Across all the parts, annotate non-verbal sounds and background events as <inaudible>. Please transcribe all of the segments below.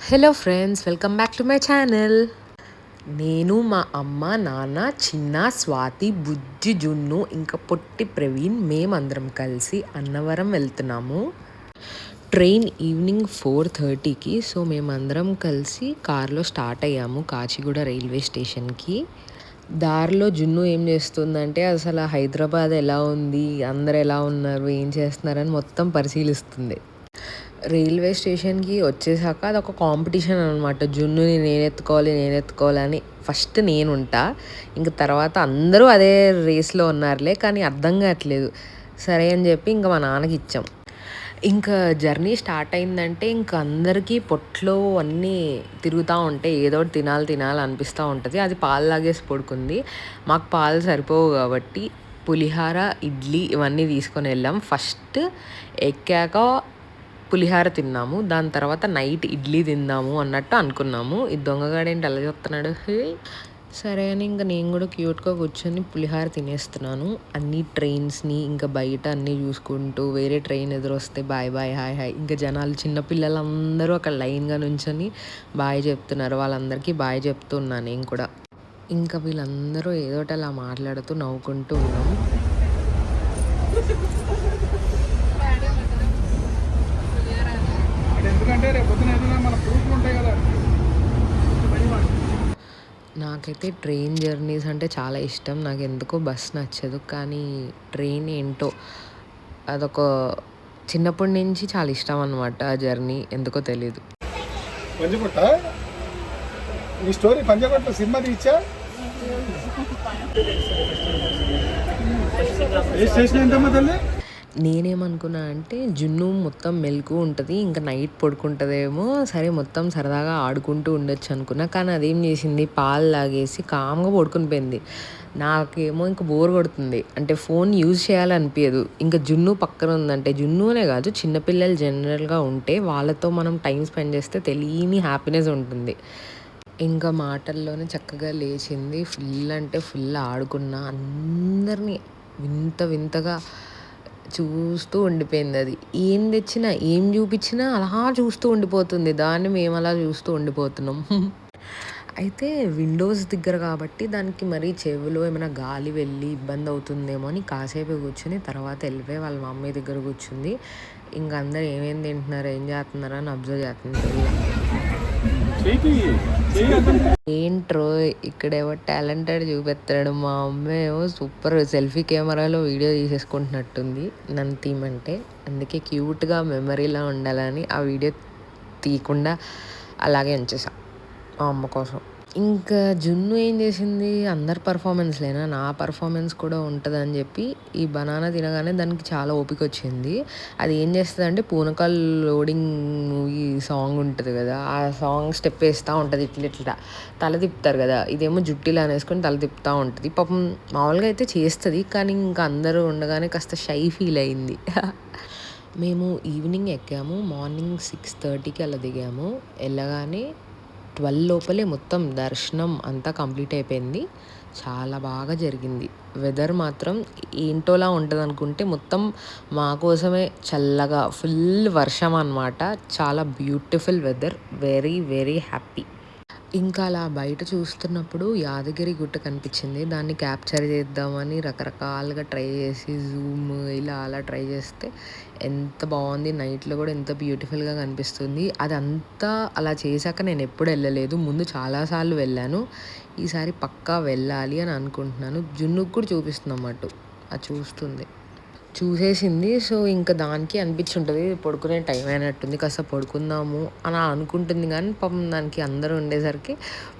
Hello friends welcome back to my channel నేను మా అమ్మ నాన్న చిన్న స్వాతి బుజ్జి జున్ను ఇంకా పొట్టి ప్రవీణ్ మేమందరం కలిసి అన్నవరం వెళ్తున్నాము. ట్రైన్ ఈవినింగ్ ఫోర్ థర్టీకి సో మేమందరం కలిసి కార్లో స్టార్ట్ అయ్యాము కాచిగూడ రైల్వే స్టేషన్కి. దారిలో జున్ను ఏం చేస్తుందంటే అసలు హైదరాబాద్ ఎలా ఉంది అందరు ఎలా ఉన్నారు ఏం చేస్తున్నారని మొత్తం పరిశీలిస్తుంది. రైల్వే స్టేషన్కి వచ్చేసాక అది ఒక కాంపిటీషన్ అనమాట జున్నుని నేను ఎత్తుకోవాలి నేను ఎత్తుకోవాలి అని ఫస్ట్ నేను ఉంటా. ఇంక తర్వాత అందరూ అదే రేస్లో ఉన్నారులే కానీ అర్థం కావట్లేదు. సరే అని చెప్పి ఇంకా మా నాన్నకి ఇచ్చాం. ఇంకా జర్నీ స్టార్ట్ అయిందంటే ఇంకా అందరికీ పొట్లో అన్నీ తిరుగుతూ ఉంటే ఏదో ఒకటి తినాలి తినాలి అనిపిస్తూ ఉంటుంది. అది పాలు లాగేసి పడుకుంది. మాకు పాలు సరిపోవు కాబట్టి పులిహార ఇడ్లీ ఇవన్నీ తీసుకొని వెళ్ళాం. ఫస్ట్ ఎక్కాక పులిహార తిన్నాము. దాని తర్వాత నైట్ ఇడ్లీ తిందాము అన్నట్టు అనుకున్నాము. ఈ దొంగగాడేంటి అలా చెప్తున్నాడు సరే అని ఇంకా నేను కూడా క్యూట్గా కూర్చొని పులిహార తినేస్తున్నాను. అన్ని ట్రైన్స్ని ఇంకా బయట అన్నీ చూసుకుంటూ వేరే ట్రైన్ ఎదురొస్తే బాయ్ బాయ్ హాయ్ హాయ్. ఇంకా జనాలు చిన్నపిల్లలందరూ అక్కడ లైన్గా నుంచొని బాయ్ చెప్తున్నారు. వాళ్ళందరికీ బాయ్ చెప్తున్నాను నేను కూడా. ఇంకా వీళ్ళందరూ ఏదోటి అలా మాట్లాడుతూ నవ్వుకుంటూ ఉన్నాం. ఎందుకంటే రేపు పొద్దున మన ప్రూఫ్లు ఉంటాయి కదా. నాకైతే ట్రైన్ జర్నీస్ అంటే చాలా ఇష్టం. నాకు ఎందుకో బస్ నచ్చదు. కానీ ట్రైన్ ఏంటో అదొక చిన్నప్పటి నుంచి చాలా ఇష్టం అనమాట ఆ జర్నీ. ఎందుకో తెలీదు. పంజగుట్ట? ఈ స్టోరీ పంజగుట్ట సినిమా తీచ్చా? ఏ స్టేషన్ ఏంటమ్మా తల్లి? నేనేమనుకున్నా అంటే జున్ను మొత్తం మెలకు ఉంటుంది ఇంకా నైట్ పడుకుంటుందేమో సరే మొత్తం సరదాగా ఆడుకుంటూ ఉండొచ్చు అనుకున్నా. కానీ అదేం చేసింది? పాలు లాగేసి కామ్గా పడుకుని పోయింది. నాకేమో ఇంకా బోర్ కొడుతుంది. అంటే ఫోన్ యూజ్ చేయాలనిపించదు ఇంకా జున్ను పక్కన ఉందంటే జున్నునే కాదు చిన్నపిల్లలు జనరల్గా ఉంటే వాళ్ళతో మనం టైం స్పెండ్ చేస్తే తెలియని హ్యాపీనెస్ ఉంటుంది. ఇంకా మాటల్లోనే చక్కగా లేచింది. ఫుల్ అంటే ఫుల్ ఆడుకున్నా. అందరినీ వింత వింతగా చూస్తూ ఉండిపోయింది అది. ఏం తెచ్చినా ఏం చూపించినా అలా చూస్తూ ఉండిపోతుంది. దాన్ని మేము అలా చూస్తూ ఉండిపోతున్నాం. అయితే విండోస్ దగ్గర కాబట్టి దానికి మరీ చెవిలో ఏమైనా గాలి వెళ్ళి ఇబ్బంది అవుతుందేమో అని కాసేపు కూర్చుని తర్వాత వెళ్ళిపోయి వాళ్ళ మమ్మీ దగ్గర కూర్చుంది. ఇంకా అందరు ఏమేమి తింటున్నారు ఏం చేస్తున్నారు అని అబ్జర్వ్ చేస్తుంది ఏంట్రో ఇక్కడేమో టాలెంటెడ్ చూపెత్తాడు మా అమ్మ సూపర్ సెల్ఫీ కెమెరాలో వీడియో తీసేసుకుంటున్నట్టుంది నన్ను తీయమంటే. అందుకే క్యూట్గా మెమరీలా ఉండాలని ఆ వీడియో తీయకుండా అలాగే ఉంచేసా మా అమ్మ కోసం. ఇంకా జున్ను ఏం చేసింది? అందరి పర్ఫార్మెన్స్లేనా నా పర్ఫార్మెన్స్ కూడా ఉంటుందని చెప్పి ఈ బనానా తినగానే దానికి చాలా ఓపిక వచ్చింది. అది ఏం చేస్తుంది అంటే పూనకాల్ లోడింగ్ మూవీ సాంగ్ ఉంటుంది కదా ఆ సాంగ్ స్టెప్ వేస్తూ ఉంటుంది ఇట్లా ఇట్లా తల తిప్పుతారు కదా ఇదేమో జుట్టిలా అనేసుకొని తల తిప్పుతూ ఉంటుంది. పాపం మామూలుగా అయితే చేస్తుంది కానీ ఇంకా అందరూ ఉండగానే కాస్త షై ఫీల్ అయింది. <laughs> మేము ఈవినింగ్ ఎక్కాము మార్నింగ్ సిక్స్ థర్టీకి అలా దిగాము. వెళ్ళగానే ట్వెల్వ్ లోపలే మొత్తం దర్శనం అంతా కంప్లీట్ అయిపోయింది. చాలా బాగా జరిగింది. వెదర్ మాత్రం ఏంటోలా ఉంటుంది అనుకుంటే మొత్తం మా కోసమే చల్లగా ఫుల్ వర్షం అనమాట చాలా beautiful weather very very happy ఇంకా అలా బయట చూస్తున్నప్పుడు యాదగిరి గుట్ట కనిపించింది. దాన్ని క్యాప్చర్ చేద్దామని రకరకాలుగా ట్రై చేసి జూమ్ ఇలా అలా ట్రై చేస్తే ఎంత బాగుంది. నైట్లో కూడా ఎంత బ్యూటిఫుల్గా కనిపిస్తుంది. అది అంతా అలా చేశాక నేను ఎప్పుడు వెళ్ళలేదు. ముందు చాలాసార్లు వెళ్ళాను. ఈసారి పక్కా వెళ్ళాలి అని అనుకుంటున్నాను. జున్నుకు కూడా చూపిస్తున్నమాట. అది చూస్తుంది. చూసేసింది. సో ఇంకా దానికి అనిపించి ఉంటుంది పడుకునే టైం అయినట్టుంది కాస్త పడుకుందాము అని అనుకుంటుంది. కానీ పాపం దానికి అందరూ ఉండేసరికి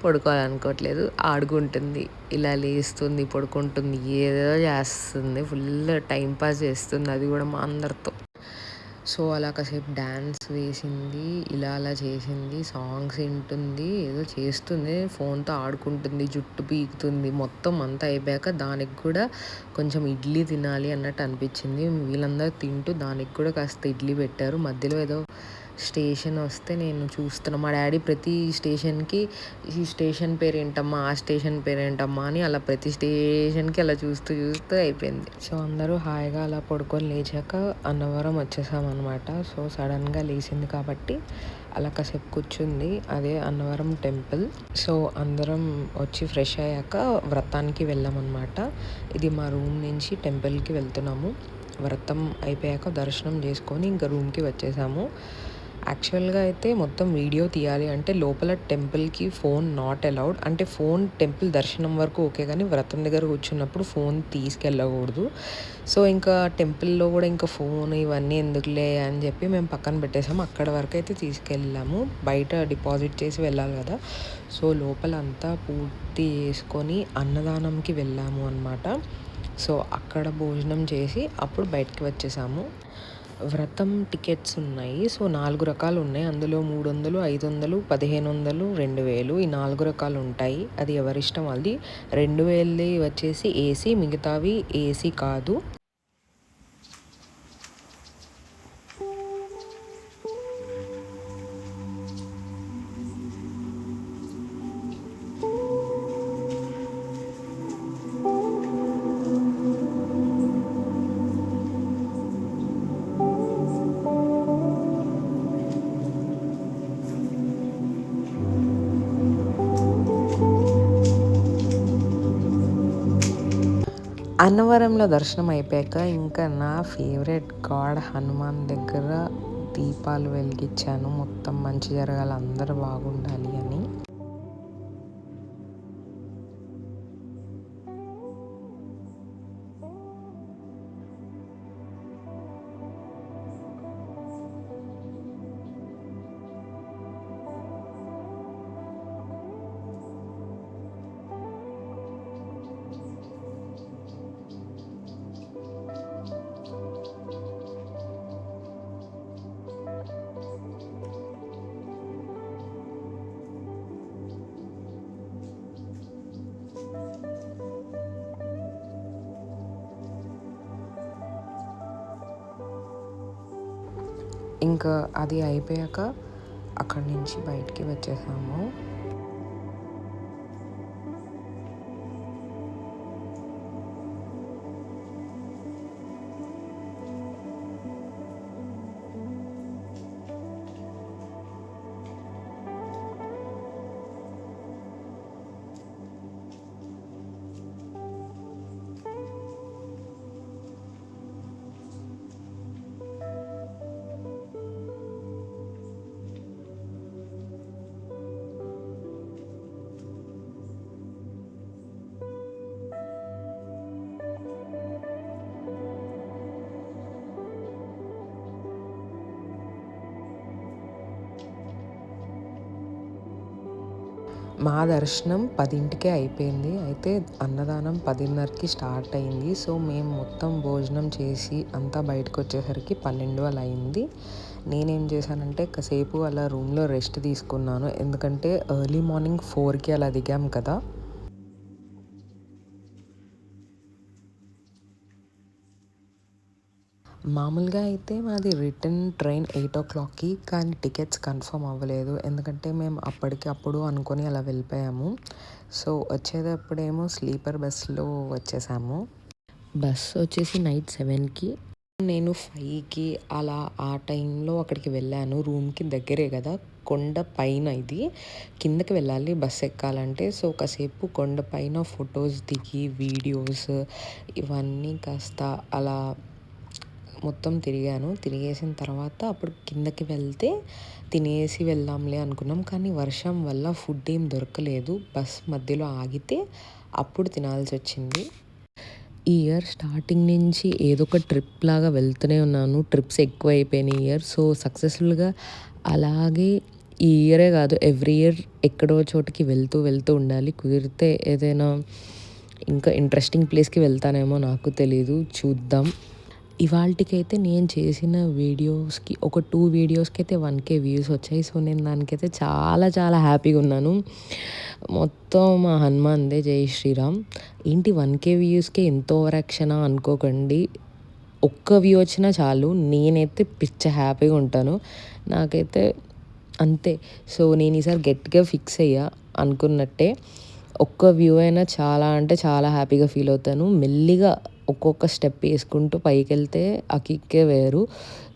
పడుకోవాలనుకోవట్లేదు. ఆడుకుంటుంది ఇలా లేస్తుంది పడుకుంటుంది ఏదో చేస్తుంది ఫుల్ టైం పాస్ చేస్తుంది అది కూడా మా అందరితో. సో అలా కాసేపు డ్యాన్స్ వేసింది ఇలా అలా చేసింది సాంగ్స్ వింటుంది ఏదో చేస్తుంది ఫోన్తో ఆడుకుంటుంది జుట్టు పీకుతుంది మొత్తం అంతా అయిపోయాక దానికి కూడా కొంచెం ఇడ్లీ తినాలి అన్నట్టు అనిపించింది. వీళ్ళందరూ తింటూ దానికి కూడా కాస్త ఇడ్లీ పెట్టారు. మధ్యలో ఏదో స్టేషన్ వస్తే నేను చూస్తున్నా మా డాడీ ప్రతి స్టేషన్కి ఈ స్టేషన్ పేరేంటమ్మా ఆ స్టేషన్ పేరు ఏంటమ్మా అని అలా ప్రతి స్టేషన్కి అలా చూస్తూ చూస్తూ అయిపోయింది. సో అందరూ హాయిగా అలా పడుకొని లేచాక అన్నవరం వచ్చేసాం అనమాట సో సడన్గా లేచింది కాబట్టి అలా కాసేపు కూర్చుంది. అదే అన్నవరం టెంపుల్. సో అందరం వచ్చి ఫ్రెష్ అయ్యాక వ్రతానికి వెళ్ళామన్నమాట. ఇది మా రూమ్ నుంచి టెంపుల్కి వెళ్తున్నాము. వ్రతం అయిపోయాక దర్శనం చేసుకొని ఇంకా రూమ్కి వచ్చేసాము. యాక్చువల్గా అయితే మొత్తం వీడియో తీయాలి అంటే లోపల టెంపుల్కి ఫోన్ నాట్ అలౌడ్ అంటే ఫోన్ టెంపుల్ దర్శనం వరకు ఓకే కానీ వ్రతం దగ్గర కూర్చున్నప్పుడు ఫోన్ తీసుకెళ్ళకూడదు. సో ఇంకా టెంపుల్లో కూడా ఇంకా ఫోన్ ఇవన్నీ ఎందుకులే అని చెప్పి మేము పక్కన పెట్టేసాము. అక్కడ వరకు అయితే తీసుకెళ్ళాము. బయట డిపాజిట్ చేసి వెళ్ళాలి కదా. సో లోపల అంతా పూర్తి చేసుకొని అన్నదానంకి వెళ్ళాము అనమాట సో అక్కడ భోజనం చేసి అప్పుడు బయటకి వచ్చేసాము. వ్రతం టికెట్స్ ఉన్నాయి. సో నాలుగు రకాలు ఉన్నాయి. అందులో మూడు వందలు ఐదు వందలు పదిహేను వందలు రెండు వేలు ఈ నాలుగు రకాలు ఉంటాయి. అది ఎవరిష్టం? అది రెండు వేలది వచ్చేసి ఏసీ మిగతావి ఏసీ కాదు. అన్నవరంలో దర్శనం అయిపోయాక ఇంకా నా ఫేవరెట్ గాడ్ హనుమాన్ దగ్గర దీపాలు వెలిగించాను. మొత్తం మంచి జరగాలి. అందరూ బాగుండాలి అని ఇంకా అది అయిపోయాక అక్కడి నుంచి బయటికి వచ్చేసాము. మా దర్శనం పదింటికే అయిపోయింది. అయితే అన్నదానం పదిన్నరకి స్టార్ట్ అయింది. సో మేము మొత్తం భోజనం చేసి అంతా బయటకు వచ్చేసరికి పన్నెండు అలా అయింది. నేనేం చేశానంటే కాసేపు అలా రూమ్లో రెస్ట్ తీసుకున్నాను. ఎందుకంటే ఎర్లీ మార్నింగ్ ఫోర్కి అలా దిగాం కదా. మామూలుగా అయితే మాది రిటర్న్ ట్రైన్ ఎయిట్ ఓ క్లాక్కి కానీ టికెట్స్ కన్ఫర్మ్ అవ్వలేదు. ఎందుకంటే మేము అప్పటికి అప్పుడు అనుకొని అలా వెళ్ళిపోయాము. సో వచ్చేటప్పుడేమో స్లీపర్ బస్సులో వచ్చేసాము. బస్ వచ్చేసి నైట్ సెవెన్కి. నేను ఫైవ్కి అలా ఆ టైంలో అక్కడికి వెళ్ళాను. రూమ్కి దగ్గరే కదా కొండ పైన ఇది. కిందకి వెళ్ళాలి బస్ ఎక్కాలంటే. సో కాసేపు కొండ పైన ఫొటోస్ దిగి వీడియోస్ ఇవన్నీ కాస్త అలా మొత్తం తిరిగాను. తిరిగేసిన తర్వాత అప్పుడు కిందకి వెళ్తే తినేసి వెళ్దాంలే అనుకున్నాం. కానీ వర్షం వల్ల ఫుడ్ ఏం దొరకలేదు. బస్ మధ్యలో ఆగితే అప్పుడు తినాల్సి వచ్చింది. ఈ ఇయర్ స్టార్టింగ్ నుంచి ఏదో ఒక ట్రిప్ లాగా వెళ్తూనే ఉన్నాను. ట్రిప్స్ ఎక్కువ అయిపోయినాయి ఇయర్. సో సక్సెస్ఫుల్గా అలాగే ఈ ఇయరే కాదు ఎవ్రీ ఇయర్ ఎక్కడో చోటుకి వెళ్తూ వెళ్తూ ఉండాలి. కుదిరితే ఏదైనా ఇంకా ఇంట్రెస్టింగ్ ప్లేస్కి వెళ్తానేమో నాకు తెలీదు. చూద్దాం. ఇవాళకైతే నేను చేసిన వీడియోస్కి ఒక టూ వీడియోస్కి అయితే వన్ కే వ్యూస్ వచ్చాయి. సో నేను దానికైతే చాలా చాలా హ్యాపీగా ఉన్నాను. మొత్తం మా హనుమాన్దే. జై శ్రీరామ్. ఏంటి వన్ కే వ్యూస్కే ఎంతో రక్షణ అనుకోకండి. ఒక్క వ్యూ వచ్చినా చాలు. నేనైతే పిచ్చ హ్యాపీగా ఉంటాను. నాకైతే అంతే. సో నేను ఈసారి గట్టిగా ఫిక్స్ అయ్యా అనుకున్నట్టే. ఒక్క వ్యూ అయినా చాలా అంటే చాలా హ్యాపీగా ఫీల్ అవుతాను. మెల్లిగా ఒక్కొక్క స్టెప్ వేసుకుంటూ పైకి వెళ్తే ఆ కిక్కే వేరు.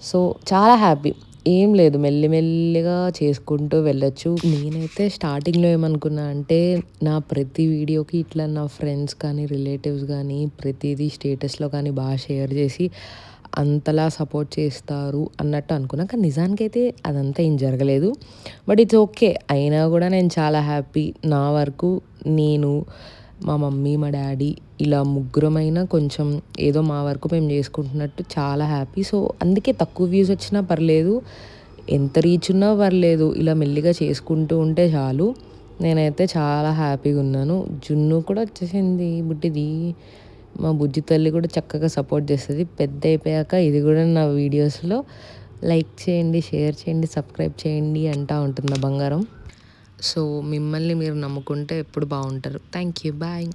సో చాలా హ్యాపీ. ఏం లేదు మెల్లిమెల్లిగా చేసుకుంటూ వెళ్ళొచ్చు. నేనైతే స్టార్టింగ్లో ఏమనుకున్నా అంటే నా ప్రతి వీడియోకి ఇట్లా నా ఫ్రెండ్స్ కానీ రిలేటివ్స్ కానీ ప్రతిదీ స్టేటస్లో కానీ బాగా షేర్ చేసి అంతలా సపోర్ట్ చేస్తారు అన్నట్టు అనుకున్నా. కానీ నిజానికైతే అదంతా ఏం జరగలేదు. But it's okay. అయినా కూడా నేను చాలా హ్యాపీ. నా వరకు నేను మా మమ్మీ మా డాడీ ఇలా ముగ్గురమైనా కొంచెం ఏదో మా వరకు మేము చేసుకుంటున్నట్టు చాలా హ్యాపీ. సో అందుకే తక్కువ వ్యూస్ వచ్చినా పర్లేదు. ఎంత రీచ్ ఉన్నా పర్లేదు. ఇలా మెల్లిగా చేసుకుంటూ ఉంటే చాలు. నేనైతే చాలా హ్యాపీగా ఉన్నాను. జున్ను కూడా వచ్చేసింది. బుట్టిది మా బుజ్జి తల్లి కూడా చక్కగా సపోర్ట్ చేస్తుంది. పెద్ద అయిపోయాక ఇది కూడా నా వీడియోస్లో లైక్ చేయండి షేర్ చేయండి సబ్స్క్రైబ్ చేయండి అంటా ఉంటుంది నా బంగారం. సో మిమ్మల్ని మీరు నమ్ముకుంటే ఎప్పుడు బాగుంటారు. Thank you bye